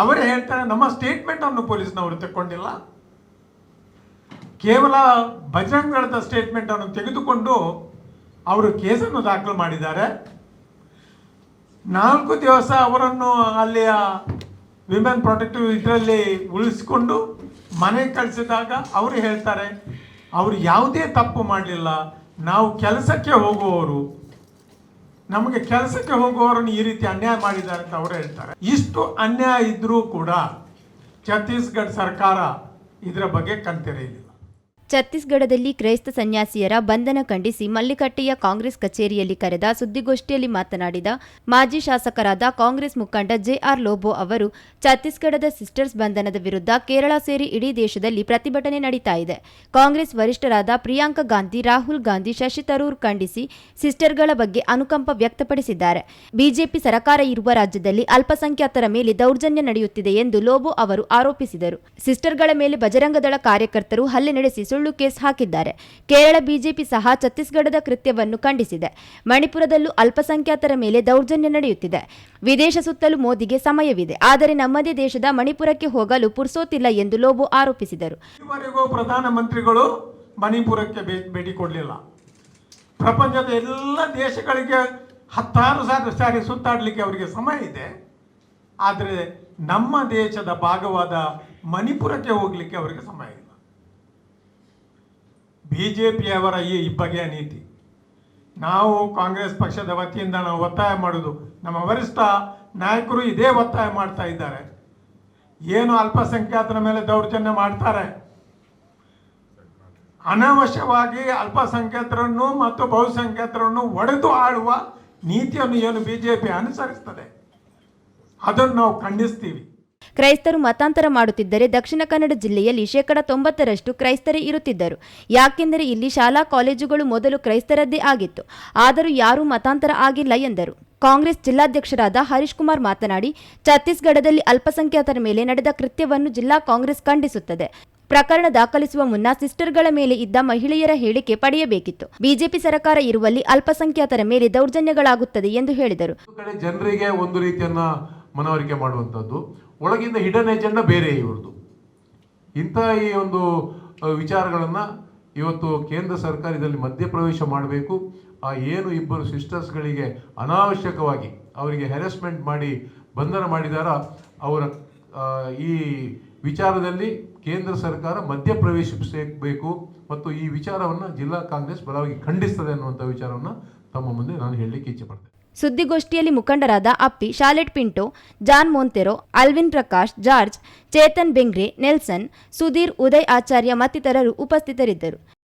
ಅವರೇ ಹೇಳ್ತಾರೆ, ನಮ್ಮ ಸ್ಟೇಟ್ಮೆಂಟ್ ಅನ್ನು ಪೊಲೀಸ್ನವರು ತಕ್ಕೊಂಡಿಲ್ಲ. ಕೇವಲ ಬಜರಂಗ್ ದಳದ ಸ್ಟೇಟ್ಮೆಂಟ್ ಅನ್ನು ತೆಗೆದುಕೊಂಡು ಅವರು ಕೇಸನ್ನು ದಾಖಲು ಮಾಡಿದ್ದಾರೆ. ನಾಲ್ಕು ದಿವಸ ಅವರನ್ನು ಅಲ್ಲಿಯ ವಿಮೆನ್ ಪ್ರೊಟೆಕ್ಟಿವ್ ಇದರಲ್ಲಿ ಉಳಿಸಿಕೊಂಡು ಮನೆಗೆ ಕಳಿಸಿದಾಗ ಅವರು ಹೇಳ್ತಾರೆ, ಅವರು ಯಾವುದೇ ತಪ್ಪು ಮಾಡಲಿಲ್ಲ, ನಾವು ಕೆಲಸಕ್ಕೆ ಹೋಗುವವರು ನಮಗೆ ಕೆಲಸಕ್ಕೆ ಹೋಗುವವರನ್ನು ಈ ರೀತಿ ಅನ್ಯಾಯ ಮಾಡಿದ್ದಾರೆ ಅಂತ ಅವರು ಹೇಳ್ತಾರೆ. ಇಷ್ಟು ಅನ್ಯಾಯ ಇದ್ರೂ ಕೂಡ ಛತ್ತೀಸ್ಗಢ ಸರ್ಕಾರ ಇದರ ಬಗ್ಗೆ ಕಣ್ತೆರೆಯಲಿಲ್ಲ ಛತ್ತೀಸ್ಗಢದಲ್ಲಿ ಕ್ರೈಸ್ತ ಸನ್ಯಾಸಿಯರ ಬಂಧನ ಖಂಡಿಸಿ ಮಲ್ಲಿಕಟ್ಟೆಯ ಕಾಂಗ್ರೆಸ್ ಕಚೇರಿಯಲ್ಲಿ ಕರೆದ ಸುದ್ದಿಗೋಷ್ಠಿಯಲ್ಲಿ ಮಾತನಾಡಿದ ಮಾಜಿ ಶಾಸಕರಾದ ಕಾಂಗ್ರೆಸ್ ಮುಖಂಡ ಜೆಆರ್ ಲೋಬೋ ಅವರು, ಛತ್ತೀಸ್ಗಢದ ಸಿಸ್ಟರ್ಸ್ ಬಂಧನದ ವಿರುದ್ಧ ಕೇರಳ ಸೇರಿ ಇಡೀ ದೇಶದಲ್ಲಿ ಪ್ರತಿಭಟನೆ ನಡೀತಾ ಇದೆ. ಕಾಂಗ್ರೆಸ್ ವರಿಷ್ಠರಾದ ಪ್ರಿಯಾಂಕಾ ಗಾಂಧಿ, ರಾಹುಲ್ ಗಾಂಧಿ, ಶಶಿ ತರೂರ್ ಖಂಡಿಸಿ ಸಿಸ್ಟರ್ಗಳ ಬಗ್ಗೆ ಅನುಕಂಪ ವ್ಯಕ್ತಪಡಿಸಿದ್ದಾರೆ. ಬಿಜೆಪಿ ಸರ್ಕಾರ ಇರುವ ರಾಜ್ಯದಲ್ಲಿ ಅಲ್ಪಸಂಖ್ಯಾತರ ಮೇಲೆ ದೌರ್ಜನ್ಯ ನಡೆಯುತ್ತಿದೆ ಎಂದು ಲೋಬೋ ಅವರು ಆರೋಪಿಸಿದರು. ಸಿಸ್ಟರ್ಗಳ ಮೇಲೆ ಬಜರಂಗದಳ ಕಾರ್ಯಕರ್ತರು ಹಲ್ಲೆ ನಡೆಸಿ ಸುಳ್ಳು ಕೇಸ್ ಹಾಕಿದ್ದಾರೆ. ಕೇರಳ ಬಿಜೆಪಿ ಸಹ ಛತ್ತೀಸ್ಗಢದ ಕೃತ್ಯವನ್ನು ಖಂಡಿಸಿದೆ. ಮಣಿಪುರದಲ್ಲೂ ಅಲ್ಪಸಂಖ್ಯಾತರ ಮೇಲೆ ದೌರ್ಜನ್ಯ ನಡೆಯುತ್ತಿದೆ. ವಿದೇಶ ಸುತ್ತಲೂ ಮೋದಿಗೆ ಸಮಯವಿದೆ. ಆದರೆ ನಮ್ಮದೇ ದೇಶದ ಮಣಿಪುರಕ್ಕೆ ಹೋಗಲು ಪುರ್ಸೋತಿಲ್ಲ ಎಂದು ಲೋಬೋ ಆರೋಪಿಸಿದರು. ಪ್ರಧಾನಮಂತ್ರಿಗಳು ಮಣಿಪುರಕ್ಕೆ ಭೇಟಿ ಕೊಡಲಿಲ್ಲ. ಪ್ರಪಂಚದ ಎಲ್ಲ ದೇಶಗಳಿಗೆ ಹತ್ತಾರು ಸಾವಿರ ಸಾರಿ ಸುತ್ತಾಡಲಿಕ್ಕೆ ಅವರಿಗೆ ಸಮಯ ಇದೆ. ಆದರೆ ನಮ್ಮ ದೇಶದ ಭಾಗವಾದ ಮಣಿಪುರಕ್ಕೆ ಹೋಗಲಿಕ್ಕೆ ಅವರಿಗೆ ಸಮಯ ಇಲ್ಲ. ಬಿ ಜೆ ಪಿಯವರ ಈ ಬಗೆಯ ನೀತಿ. ನಾವು ಕಾಂಗ್ರೆಸ್ ಪಕ್ಷದ ವತಿಯಿಂದ ನಾವು ಒತ್ತಾಯ ಮಾಡೋದು, ನಮ್ಮ ವರಿಷ್ಠ ನಾಯಕರು ಇದೇ ಒತ್ತಾಯ ಮಾಡ್ತಾ ಇದ್ದಾರೆ. ಏನು ಅಲ್ಪಸಂಖ್ಯಾತರ ಮೇಲೆ ದೌರ್ಜನ್ಯ ಮಾಡ್ತಾರೆ? ಅನಾವಶ್ಯವಾಗಿ ಅಲ್ಪಸಂಖ್ಯಾತರನ್ನು ಮತ್ತು ಬಹುಸಂಖ್ಯಾತರನ್ನು ಒಡೆದು ಆಳುವ ನೀತಿಯನ್ನು ಏನು ಬಿಜೆಪಿ ಅನುಸರಿಸ್ತದೆ? ಅದನ್ನು ನಾವು ಖಂಡಿಸ್ತೀವಿ. ಕ್ರೈಸ್ತರು ಮತಾಂತರ ಮಾಡುತ್ತಿದ್ದರೆ ದಕ್ಷಿಣ ಕನ್ನಡ ಜಿಲ್ಲೆಯಲ್ಲಿ ಶೇಕಡ ತೊಂಬತ್ತರಷ್ಟು ಕ್ರೈಸ್ತರೇ ಇರುತ್ತಿದ್ದರು. ಯಾಕೆಂದರೆ ಇಲ್ಲಿ ಶಾಲಾ ಕಾಲೇಜುಗಳು ಮೊದಲು ಕ್ರೈಸ್ತರದ್ದೇ ಆಗಿತ್ತು. ಆದರೂ ಯಾರೂ ಮತಾಂತರ ಆಗಿಲ್ಲ ಎಂದರು. ಕಾಂಗ್ರೆಸ್ ಜಿಲ್ಲಾಧ್ಯಕ್ಷರಾದ ಹರೀಶ್ ಕುಮಾರ್ ಮಾತನಾಡಿ, ಛತ್ತೀಸ್ಗಢದಲ್ಲಿ ಅಲ್ಪಸಂಖ್ಯಾತರ ಮೇಲೆ ನಡೆದ ಕೃತ್ಯವನ್ನು ಜಿಲ್ಲಾ ಕಾಂಗ್ರೆಸ್ ಖಂಡಿಸುತ್ತದೆ. ಪ್ರಕರಣ ದಾಖಲಿಸುವ ಮುನ್ನ ಸಿಸ್ಟರ್ಗಳ ಮೇಲೆ ಇದ್ದ ಮಹಿಳೆಯರ ಹೇಳಿಕೆ ಪಡೆಯಬೇಕಿತ್ತು. ಬಿಜೆಪಿ ಸರ್ಕಾರ ಇರುವಲ್ಲಿ ಅಲ್ಪಸಂಖ್ಯಾತರ ಮೇಲೆ ದೌರ್ಜನ್ಯಗಳಾಗುತ್ತದೆ ಎಂದು ಹೇಳಿದರು. ಜನರಿಗೆ ಒಂದು ರೀತಿಯನ್ನ ಮನವರಿಕೆ ಮಾಡುವಂಥದ್ದು ಒಳಗಿಂದ ಹಿಡನ್ ಎಜೆಂಡಾ ಬೇರೆ ಇವ್ರದ್ದು ಇಂಥ ಈ ಒಂದು ವಿಚಾರಗಳನ್ನು ಇವತ್ತು ಕೇಂದ್ರ ಸರ್ಕಾರ ಇದರಲ್ಲಿ ಮಧ್ಯಪ್ರವೇಶ ಮಾಡಬೇಕು. ಆ ಏನು ಇಬ್ಬರು ಸಿಸ್ಟರ್ಸ್ಗಳಿಗೆ ಅನಾವಶ್ಯಕವಾಗಿ ಅವರಿಗೆ ಹೆರಾಸ್ಮೆಂಟ್ ಮಾಡಿ ಬಂಧನ ಮಾಡಿದಾರ, ಅವರ ಈ ವಿಚಾರದಲ್ಲಿ ಕೇಂದ್ರ ಸರ್ಕಾರ ಮಧ್ಯಪ್ರವೇಶಿಸಬೇಕು ಮತ್ತು ಈ ವಿಚಾರವನ್ನು ಜಿಲ್ಲಾ ಕಾಂಗ್ರೆಸ್ ಬಲವಾಗಿ ಖಂಡಿಸ್ತದೆ ಅನ್ನುವಂಥ ವಿಚಾರವನ್ನು ತಮ್ಮ ಮುಂದೆ ನಾನು ಹೇಳಲಿಕ್ಕೆ ಇಚ್ಛೆ ಪಡ್ತೇನೆ. ಸುದ್ದಿಗೋಷ್ಠಿಯಲ್ಲಿ ಮುಖಂಡರಾದ Appi, Shalet Pinto, John Monteiro, Alwin Prakash, George, Chetan Bengre, Nelson, Sudhir Uday Acharya ಮತ್ತಿತರರು ಉಪಸ್ಥಿತರಿದ್ದರು.